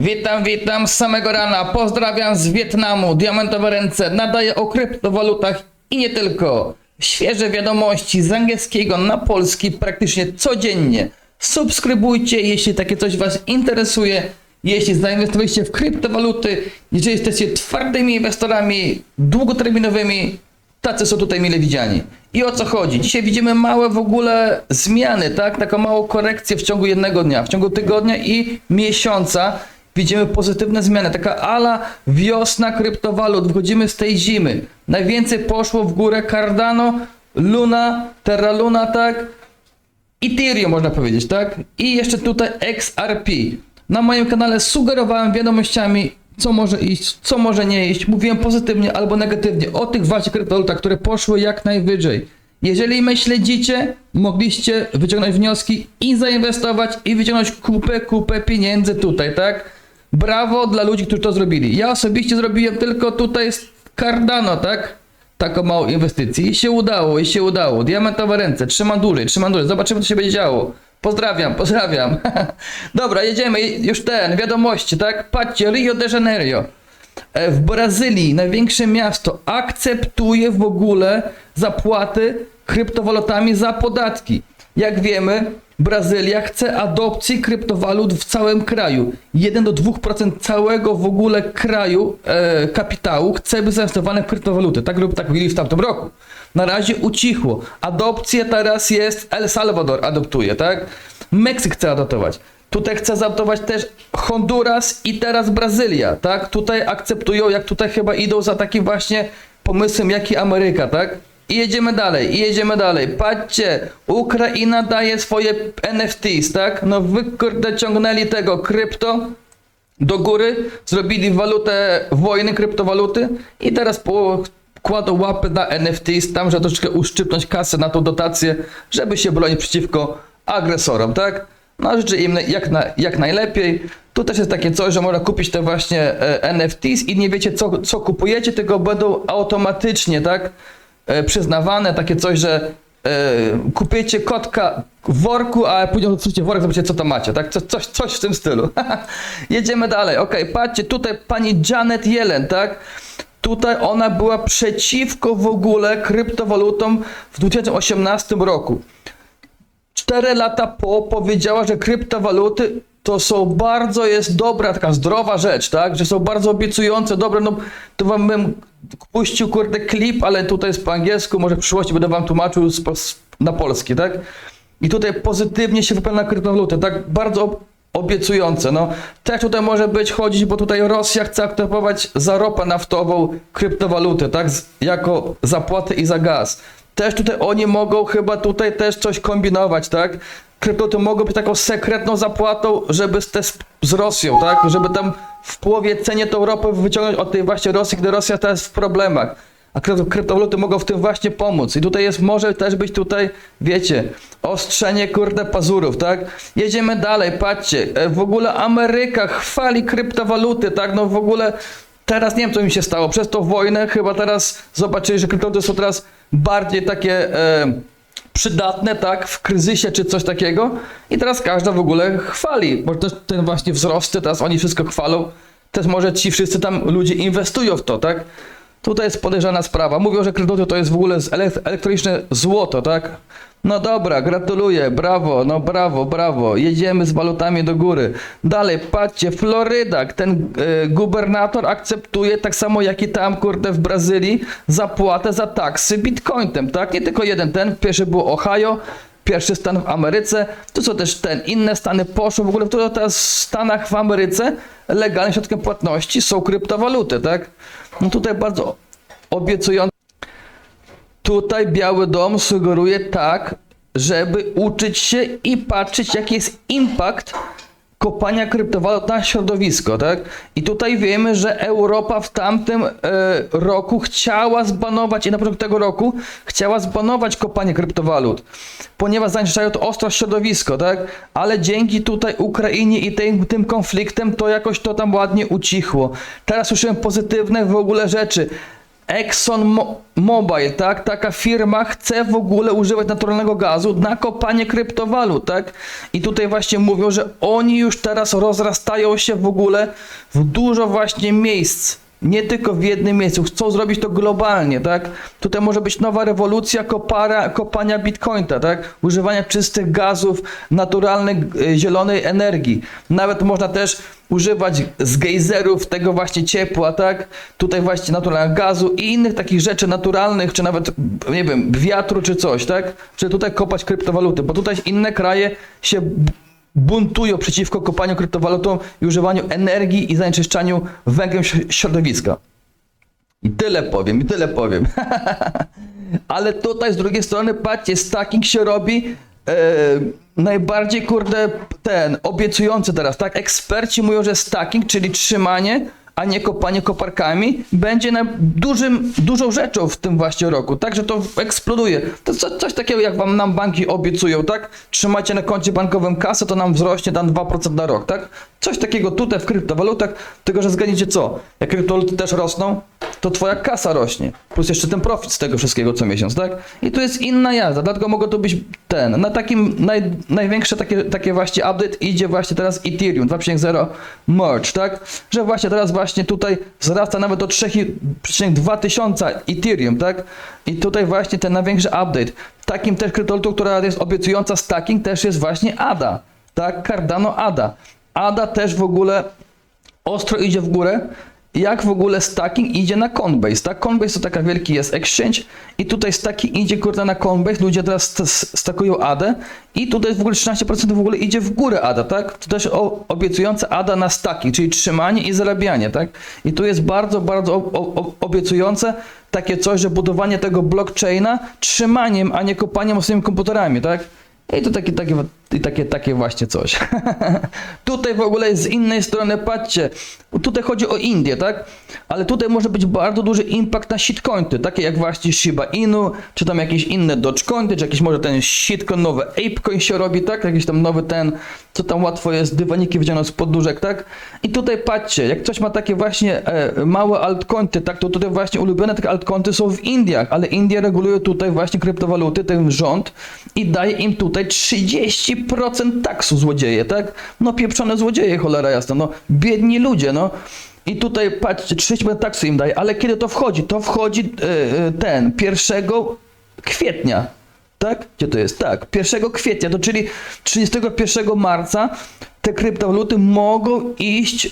Witam, witam z samego rana. Pozdrawiam z Wietnamu. Diamentowe ręce nadaje o kryptowalutach i nie tylko. Świeże wiadomości z angielskiego na polski praktycznie codziennie. Subskrybujcie, jeśli takie coś Was interesuje. Jeśli zainwestowaliście w kryptowaluty, jeżeli jesteście twardymi inwestorami długoterminowymi, tacy są tutaj mile widziani. I o co chodzi? Dzisiaj widzimy małe w ogóle zmiany, tak? Taką małą korekcję w ciągu jednego dnia, w ciągu tygodnia i miesiąca. Widzimy pozytywne zmiany, taka ala wiosna kryptowalut, wychodzimy z tej zimy. Najwięcej poszło w górę Cardano, Luna, Terra Luna, tak? Ethereum można powiedzieć, tak? I jeszcze tutaj XRP. Na moim kanale sugerowałem wiadomościami, co może iść, co może nie iść. Mówiłem pozytywnie albo negatywnie o tych właśnie kryptowalutach, które poszły jak najwyżej. Jeżeli mnie śledzicie, mogliście wyciągnąć wnioski i zainwestować i wyciągnąć kupę, kupę pieniędzy tutaj, tak? Brawo dla ludzi, którzy to zrobili. Ja osobiście zrobiłem tylko tutaj z Cardano, tak? taką małą inwestycję. I się udało, i się udało. Diamentowe ręce, trzymam dłużej, trzymam dłużej. Zobaczymy, co się będzie działo. Pozdrawiam, pozdrawiam. Dobra, jedziemy. Już ten, wiadomości, tak? Patrzcie, Rio de Janeiro. E, W Brazylii, największe miasto, akceptuje w ogóle zapłaty kryptowalutami za podatki. Jak wiemy, Brazylia chce adopcji kryptowalut w całym kraju. 1 do 2% całego w ogóle kraju e, kapitału chce być zainwestowane w kryptowaluty. Tak lub tak mówili w tamtym roku. Na razie ucichło. Adopcja teraz jest El Salvador adoptuje, tak? Meksyk chce adoptować. Tutaj chce zaadoptować też Honduras i teraz Brazylia, tak? Tutaj akceptują, jak tutaj chyba idą za takim właśnie pomysłem, jak i Ameryka, tak? I jedziemy dalej, i jedziemy dalej. Patrzcie, Ukraina daje swoje NFTs, tak? No wy kurde ciągnęli tego krypto do góry, zrobili walutę wojny, kryptowaluty i teraz po, kładą łapy na NFTs, tam, żeby troszeczkę uszczypnąć kasę na tą dotację, żeby się bronić przeciwko agresorom, tak? No życzę im jak, na, jak najlepiej. Tu też jest takie coś, że można kupić te właśnie e, NFTs i nie wiecie co, co kupujecie, tylko będą automatycznie, tak? E, przyznawane, takie coś, że e, kupicie kotka w worku, a później otworzycie worek, zobaczycie co tam macie, tak? Co, coś, coś w tym stylu. Jedziemy dalej. Ok, patrzcie, tutaj pani Janet Yellen, tak? Tutaj ona była przeciwko w ogóle kryptowalutom w 2018 roku. 4 lata po powiedziała, że kryptowaluty to są bardzo jest dobra, taka zdrowa rzecz, tak? Że są bardzo obiecujące, dobre. No to wam bym puścił kurde klip, ale tutaj jest po angielsku, może w przyszłości będę wam tłumaczył z, na polski, tak? I tutaj pozytywnie się wypowiada na kryptowaluty, tak? Bardzo ob- obiecujące. No też tutaj może być chodzić, bo tutaj Rosja chce aktywować za ropę naftową kryptowalutę, tak? Z, jako zapłatę i za gaz. Też tutaj oni mogą chyba tutaj też coś kombinować, tak? Kryptowaluty mogą być taką sekretną zapłatą, żeby z, te, z Rosją, tak? Żeby tam w połowie cenie tą ropę wyciągnąć od tej właśnie Rosji, gdy Rosja teraz w problemach. A krypto- kryptowaluty mogą w tym właśnie pomóc. I tutaj jest, może też być tutaj, wiecie, ostrzenie kurde pazurów, tak? Jedziemy dalej, patrzcie. E, W ogóle Ameryka chwali kryptowaluty, tak? No w ogóle teraz nie wiem, co mi się stało. Przez tą wojnę chyba teraz zobaczyli, że kryptowaluty są teraz bardziej takie e, przydatne, tak? W kryzysie czy coś takiego. I teraz każda w ogóle chwali. Może też ten właśnie wzrosty, teraz oni wszystko chwalą. Też może ci wszyscy tam ludzie inwestują w to, tak? Tutaj jest podejrzana sprawa. Mówią, że kryptowaluty to jest w ogóle elektroniczne złoto, tak? No dobra, gratuluję, brawo, no brawo, brawo. Jedziemy z walutami do góry. Dalej, patrzcie, Floryda, ten e, gubernator akceptuje, tak samo jak i tam, kurde, w Brazylii, zapłatę za taksy bitcoinem, tak? Nie tylko jeden ten, pierwszy był Ohio, pierwszy stan w Ameryce, tu są też ten, inne stany poszły, w ogóle to teraz w Stanach w Ameryce legalnym środkiem płatności są kryptowaluty, tak? No tutaj bardzo obiecujące. Tutaj Biały Dom sugeruje tak, żeby uczyć się i patrzeć, jaki jest impact kopania kryptowalut na środowisko, tak? I tutaj wiemy, że Europa w tamtym e, roku chciała zbanować i na początku tego roku chciała zbanować kopanie kryptowalut, ponieważ zanieczyszczają to ostro środowisko, tak? Ale dzięki tutaj Ukrainie i tym, tym konfliktem to jakoś to tam ładnie ucichło. Teraz słyszymy pozytywne w ogóle rzeczy. Exxon Mo- Mobil, tak? Taka firma chce w ogóle używać naturalnego gazu na kopanie kryptowalut, tak? I tutaj właśnie mówią, że oni już teraz rozrastają się w ogóle w dużo właśnie miejsc. Nie tylko w jednym miejscu, chcą zrobić to globalnie, tak? Tutaj może być nowa rewolucja kopara, kopania bitcoina, tak? Używania czystych gazów, naturalnej, e, zielonej energii. Nawet można też używać z gejzerów tego właśnie ciepła, tak? Tutaj właśnie naturalnego gazu i innych takich rzeczy naturalnych, czy nawet, nie wiem, wiatru czy coś, tak? Czy tutaj kopać kryptowaluty, bo tutaj inne kraje się buntują przeciwko kopaniu kryptowalutom i używaniu energii i zanieczyszczaniu węglem środowiska. I tyle powiem, i tyle powiem. Ale tutaj z drugiej strony, patrzcie, stacking się robi e, najbardziej, kurde, ten, obiecujący teraz, tak? Eksperci mówią, że stacking, czyli trzymanie, a nie kopanie koparkami, będzie na dużym, dużą rzeczą w tym właśnie roku. Także to eksploduje. To co, coś takiego, jak wam nam banki obiecują, tak? Trzymacie na koncie bankowym kasę, to nam wzrośnie tam 2% na rok, tak? Coś takiego tutaj w kryptowalutach, tylko że zgadnijcie co? Jak kryptowaluty też rosną, to twoja kasa rośnie. Plus jeszcze ten profit z tego wszystkiego co miesiąc, tak? I tu jest inna jazda, dlatego mogę to być ten. Na takim naj, największe takie, takie właśnie update idzie właśnie teraz Ethereum 2.0 merge, tak? Że właśnie teraz właśnie tutaj wzrasta nawet do 3,2 tysiąca Ethereum, tak? I tutaj właśnie ten największy update. Takim też kryptowalutą, która jest obiecująca stacking też jest właśnie ADA, tak? Cardano ADA. ADA też w ogóle ostro idzie w górę. Jak w ogóle stacking idzie na Coinbase, tak? Coinbase to taka wielki jest exchange i tutaj stacking idzie kurde na Coinbase, ludzie teraz st- st- stakują ADA i tutaj w ogóle 13% w ogóle idzie w górę ADA, tak? To też obiecujące ADA na stacking, czyli trzymanie i zarabianie, tak? I tu jest bardzo, bardzo obiecujące takie coś, że budowanie tego blockchaina trzymaniem, a nie kopaniem swoimi komputerami, tak? I to takie, takie, i takie, takie właśnie coś. tutaj w ogóle z innej strony, patrzcie, tutaj chodzi o Indię, tak? Ale tutaj może być bardzo duży impact na shitcoiny, takie jak właśnie Shiba Inu, czy tam jakieś inne Dogecoiny, czy jakiś może ten shitcoin, nowy Apecoin się robi, tak? Jakiś tam nowy ten, co tam łatwo jest, dywaniki wyciągnąć z podnóżek, tak? I tutaj patrzcie, jak ktoś ma takie właśnie e, małe altcoiny, tak? To tutaj właśnie ulubione takie altcoiny są w Indiach, ale Indie regulują tutaj właśnie kryptowaluty, ten rząd i daje im tutaj 30% taksu złodzieje, tak? No pieprzone złodzieje, cholera jasna, no biedni ludzie, no. I tutaj patrzcie, 30% taksu im daje, ale kiedy to wchodzi? To wchodzi e, ten, 1 kwietnia, tak? Gdzie to jest? Tak, 1 kwietnia, to czyli 31 marca te kryptowaluty mogą iść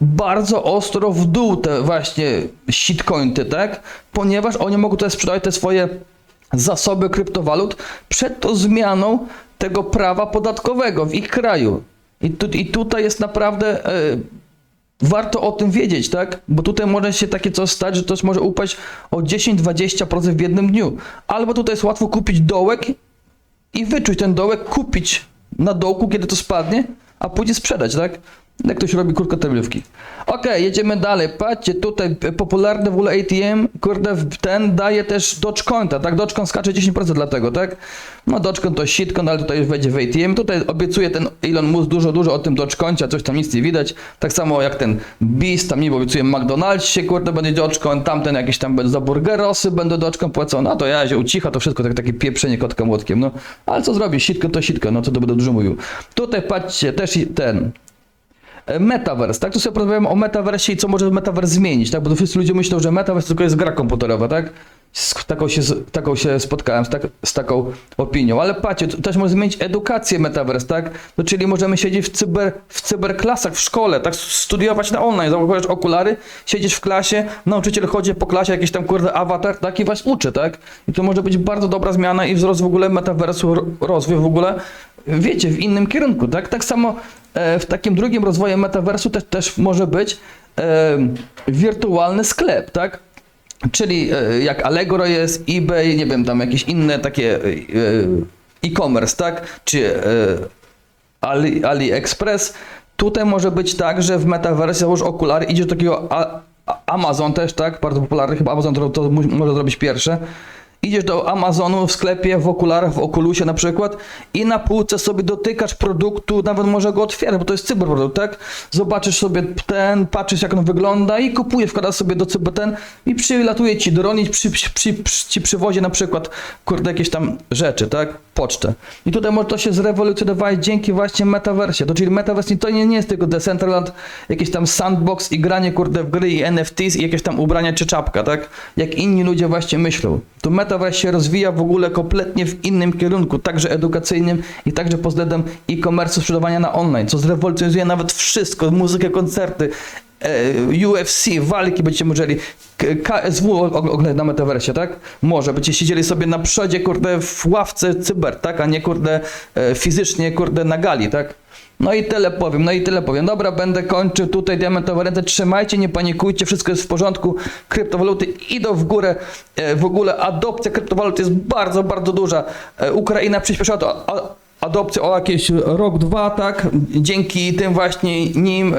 bardzo ostro w dół te właśnie shitcoiny, tak? Ponieważ oni mogą tutaj sprzedawać te swoje zasoby kryptowalut przed tą zmianą tego prawa podatkowego w ich kraju. I, tu, i tutaj jest naprawdę e, warto o tym wiedzieć, tak? Bo tutaj może się takie coś stać, że coś może upaść o 10-20% w jednym dniu. Albo tutaj jest łatwo kupić dołek i wyczuć ten dołek, kupić na dołku, kiedy to spadnie, a później sprzedać, tak? Jak ktoś robi krótkoterminówki. Okej, jedziemy dalej. Patrzcie, tutaj popularny w ogóle ATM, kurde, ten daje też Dogecoina, tak? Dogecoin skacze 10% dlatego, tak? No Dogecoin to shitcoin, ale tutaj już wejdzie w ATM. Tutaj obiecuje ten Elon Musk dużo, dużo o tym Dogecoinie, coś tam nic nie widać. Tak samo jak ten Beast, tam niby obiecuje McDonald's, kurde, będzie Dogecoin, tamten jakieś tam za burgerosy, będą Dogecoin płacone. No to ja się ucicha, to wszystko tak, takie pieprzenie kotka młotkiem, no. Ale co zrobić? Shitcoin to shitcoin, no co to będę dużo mówił. Tutaj patrzcie, też ten, Metaverse, tak? Tu sobie porozmawiamy o metaversie i co może metaverse zmienić, tak? Bo wszyscy ludzie myślą, że metaverse tylko jest gra komputerowa, tak? Z taką się, taką się spotkałem, z, tak, z taką opinią. Ale patrzcie, to też może zmienić edukację metaverse, tak? No, czyli możemy siedzieć w, cyber, w cyberklasach w szkole, tak? Studiować na online, założyć okulary, siedzieć w klasie, nauczyciel chodzi po klasie, jakiś tam kurde awatar, tak? I was uczy, tak? I to może być bardzo dobra zmiana i wzrost w ogóle metaversu, ro- rozwój w ogóle, wiecie, w innym kierunku, tak? Tak samo e, w takim drugim rozwoju metaversu też, też może być e, wirtualny sklep, tak? Czyli e, jak Allegro jest, eBay, nie wiem, tam jakieś inne takie e, e, e-commerce, tak? Czy e, Ali, AliExpress. Tutaj może być tak, że w metaversie załóż okulary, idzie do takiego Amazon też, tak? Bardzo popularny, chyba Amazon to, to może zrobić pierwsze. Idziesz do Amazonu w sklepie, w okularach, w Oculusie na przykład i na półce sobie dotykasz produktu, nawet może go otwierać, bo to jest cyberprodukt, tak? Zobaczysz sobie ten, patrzysz jak on wygląda i kupujesz, wkładasz sobie do cyber ten i przylatuje ci dronić, przy, przy, przy, przy, ci przywozi na przykład, kurde, jakieś tam rzeczy, tak? Pocztę. I tutaj może to się zrewolucjonować dzięki właśnie metaversie. To czyli metaverse to nie, nie jest tylko Decentraland, jakiś tam sandbox i granie, kurde, w gry i NFTs i jakieś tam ubrania czy czapka, tak? Jak inni ludzie właśnie myślą. To metaverse się rozwija w ogóle kompletnie w innym kierunku, także edukacyjnym i także pod względem e-commerce sprzedawania na online, co zrewolucjonizuje nawet wszystko, muzykę, koncerty, UFC, walki będziecie K- KSW oglądać na metaversie, tak? Może, będziecie siedzieli sobie na przodzie, kurde, w ławce cyber, tak? A nie, kurde, e, fizycznie, kurde, na gali, tak? No i tyle powiem, no i tyle powiem. Dobra, będę kończył tutaj diamentowe ręce. Trzymajcie, nie panikujcie, wszystko jest w porządku. Kryptowaluty idą w górę. E, W ogóle adopcja kryptowalut jest bardzo, bardzo duża. E, Ukraina przyspieszyła to. Adopcję o jakieś rok, dwa, tak? Dzięki tym właśnie nim e,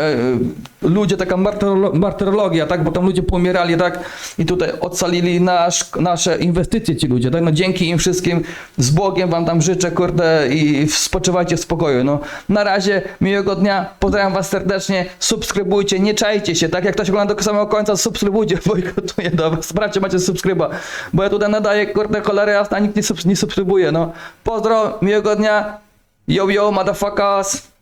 ludzie, taka martyrolo- martyrologia, tak? Bo tam ludzie pomierali, tak? I tutaj ocalili nasz, nasze inwestycje ci ludzie, tak? No dzięki im wszystkim z Bogiem wam tam życzę, kurde, i spoczywajcie w spokoju, no. Na razie, miłego dnia, pozdrawiam was serdecznie, subskrybujcie, nie czajcie się, tak? Jak ktoś ogląda do samego końca, subskrybujcie, bojkotuję, dobra, sprawdźcie, macie subskryba, bo ja tutaj nadaję, kurde, cholery jasna, nikt nie, subs- nie subskrybuje, no. Pozdro, miłego dnia, yo yo, motherfuckers!